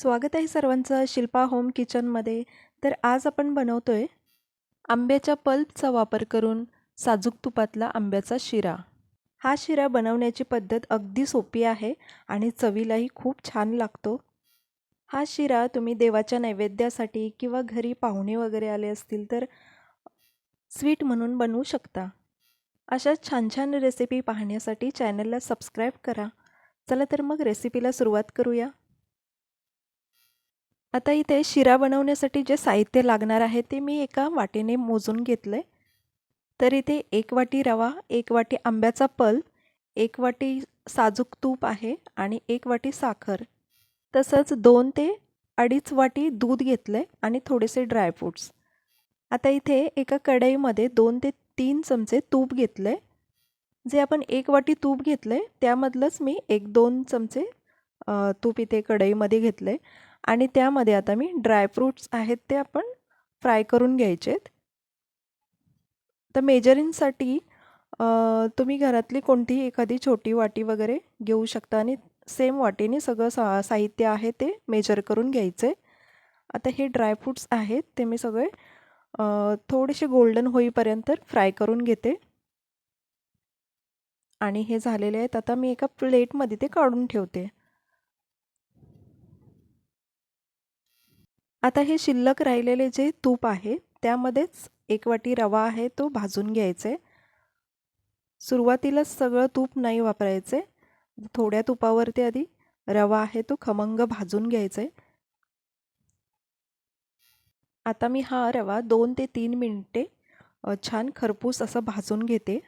स्वागत आहे सर्वांचं शिल्पा होम किचनमध्ये. तर आज आपण बनवतो आहे आंब्याच्या पल्पचा वापर करून साजूक तुपातला आंब्याचा शिरा. हा शिरा बनवण्याची पद्धत अगदी सोपी आहे आणि चवीलाही खूप छान लागतो. हा शिरा तुम्ही देवाच्या नैवेद्यासाठी किंवा घरी पाहुणे वगैरे आले असतील तर स्वीट म्हणून बनवू शकता. अशा छान छान रेसिपी पाहण्यासाठी चॅनलला सबस्क्राईब करा. चला तर मग रेसिपीला सुरुवात करूया. आता इथे शिरा बनवण्यासाठी जे साहित्य लागणार आहे ते मी एका वाटीने मोजून घेतलं आहे तर इथे एक वाटी रवा एक वाटी आंब्याचा पल्प एक वाटी साजूक तूप आहे आणि एक वाटी साखर. तसंच दोन ते अडीच वाटी दूध घेतलं आहे आणि थोडेसे ड्रायफ्रूट्स आता इथे एका कढईमध्ये दोन ते तीन चमचे तूप घेतलं आहे जे आपण एक वाटी तूप घेतलं आहे त्यामधलंच मी एक दोन चमचे तूप इथे कढईमध्ये घेतलं आहे आणि त्यामध्ये आता मी ड्रायफ्रूट्स आहेत ते आपण फ्राय करून घ्यायचे आहेत तर मेजरिंगसाठी तुम्ही घरातली कोणतीही एखादी छोटी वाटी वगैरे घेऊ शकता आणि सेम वाटीने सगळं सा साहित्य आहे ते मेजर करून घ्यायचं. आहे आता हे ड्रायफ्रूट्स आहेत ते मी सगळे थोडेसे गोल्डन होईपर्यंत फ्राय करून घेते. आणि हे झालेले आहेत. आता मी एका प्लेटमध्ये ते काढून ठेवते. आता हे शिल्लक राहिलेले जे तूप आहे त्यामध्येच एक वाटी रवा आहे तो भाजून घ्यायचे. सुरुवातीला सुरुवातीलाच सगळं तूप नाही वापरायचे. थोड्या तुपावरती आधी रवा आहे तो खमंग भाजून घ्यायचा. आहे आता मी हा रवा दोन ते तीन मिनटे छान खरपूस असं भाजून घेते.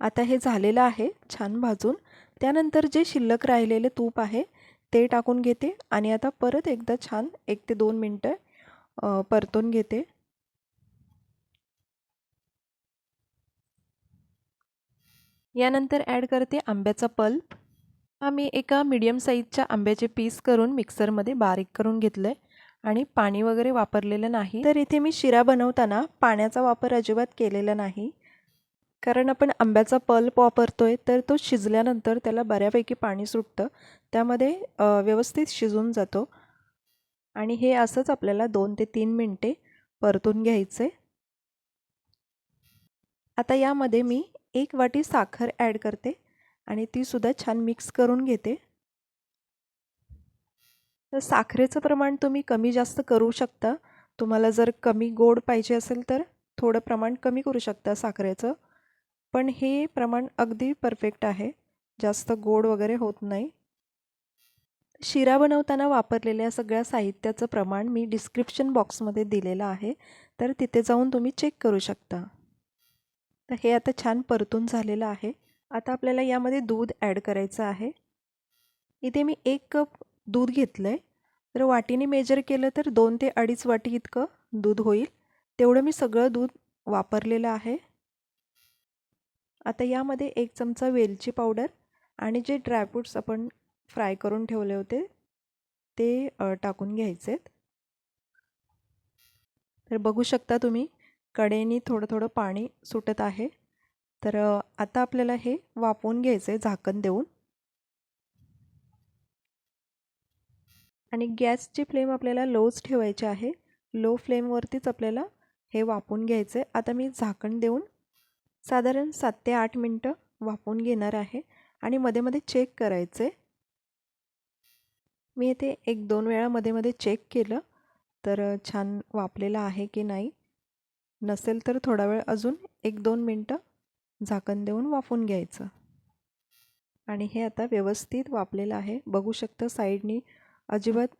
आता हे झालेलं आहे छान भाजून. त्यानंतर जे शिल्लक राहिलेले तूप आहे ते टाकून घेते आणि आता परत एकदा छान एक ते दोन मिनटं परतून घेते. यानंतर ॲड करते आंब्याचा पल्प. हा मी एका मीडियम साईजच्या आंब्याचे पीस करून मिक्सरमध्ये बारीक करून घेतलं आहे आणि पाणी वगैरे वापरलेलं नाही. तर इथे मी शिरा बनवताना पाण्याचा वापर अजिबात केलेला नाही. कारण आपण आंब्याचा पल्प वापरतो आहे तर तो शिजल्यानंतर त्याला बऱ्यापैकी पाणी सुटतं. त्यामध्ये व्यवस्थित शिजून जातो. आणि हे असंच आपल्याला दोन ते तीन मिनटे परतून घ्यायचे आता यामध्ये मी एक वाटी साखर ॲड करते आणि तीसुद्धा छान मिक्स करून घेते. तर साखरेचं प्रमाण तुम्ही कमी जास्त करू शकता. तुम्हाला जर कमी गोड पाहिजे असेल तर थोडं प्रमाण कमी करू शकता साखरेचं. पण हे प्रमाण अगदी परफेक्ट आहे. जास्त गोड वगैरे होत नाही. शिरा बनवताना वापरलेल्या सगळ्या साहित्याचं प्रमाण मी डिस्क्रिप्शन बॉक्समध्ये दिलेलं आहे. तर तिथे जाऊन तुम्ही चेक करू शकता. तर हे आता छान परतून झालेलं आहे. आता आपल्याला यामध्ये दूध ॲड करायचं आहे. इथे मी एक कप दूध घेतलं आहे तर वाटीने मेजर केलं तर दोन ते अडीच वाटी इतकं दूध होईल. तेवढं मी सगळं दूध वापरलेलं आहे. आता यामध्ये एक चमचा वेलची पावडर आणि जे ड्रायफ्रूट्स आपण फ्राय करून ठेवले होते ते टाकून घ्यायचे आहेत तर बघू शकता तुम्ही कडेनी थोडं थोडं पाणी सुटत आहे. तर आता आपल्याला हे वाफवून घ्यायचं आहे झाकण देऊन. आणि गॅसची फ्लेम आपल्याला लोच ठेवायची आहे. लो फ्लेमवरतीच आपल्याला हे वापून घ्यायचं आहे. आता मी झाकण देऊन साधारण सात ते आठ मिनटं वाफवून घेणार आहे आणि मध्ये मध्ये चेक करायचे मी येथे एक दोन वेळा मध्ये मध्ये चेक केलं तर छान वापलेलं आहे की नाही. नसेल तर थोडा वेळ अजून एक दोन मिनटं झाकण देऊन वाफून घ्यायचं. आणि हे आता व्यवस्थित वापलेलं आहे. बघू शकतं साईडनी अजिबात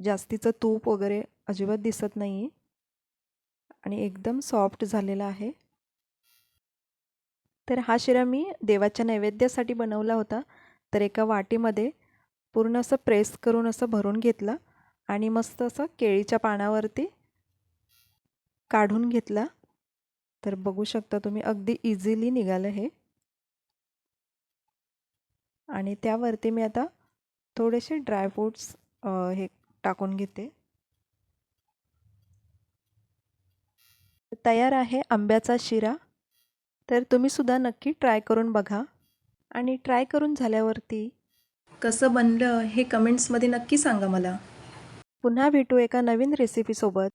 जास्तीचं तूप वगैरे अजिबात दिसत नाही आहे आणि एकदम सॉफ्ट झालेलं आहे. तर हा शिरा मी देवाच्या नैवेद्यासाठी बनवला होता. तर एका वाटीमध्ये पूर्ण असं प्रेस करून असं भरून घेतला आणि मस्त असं केळीच्या पानावरती काढून घेतला. तर बघू शकता तुम्ही अगदी इझिली निघालं हे. आणि त्यावरती मी आता थोडेसे ड्रायफ्रूट्स हे टाकून घेते. तयार आहे आंब्याचा शिरा. तर तुम्हीसुद्धा नक्की ट्राय करून बघा. आणि ट्राय करून झाल्यावरती कसं बनलं हे कमेंट्समध्ये नक्की सांगा मला. पुन्हा भेटू एका नवीन रेसिपीसोबत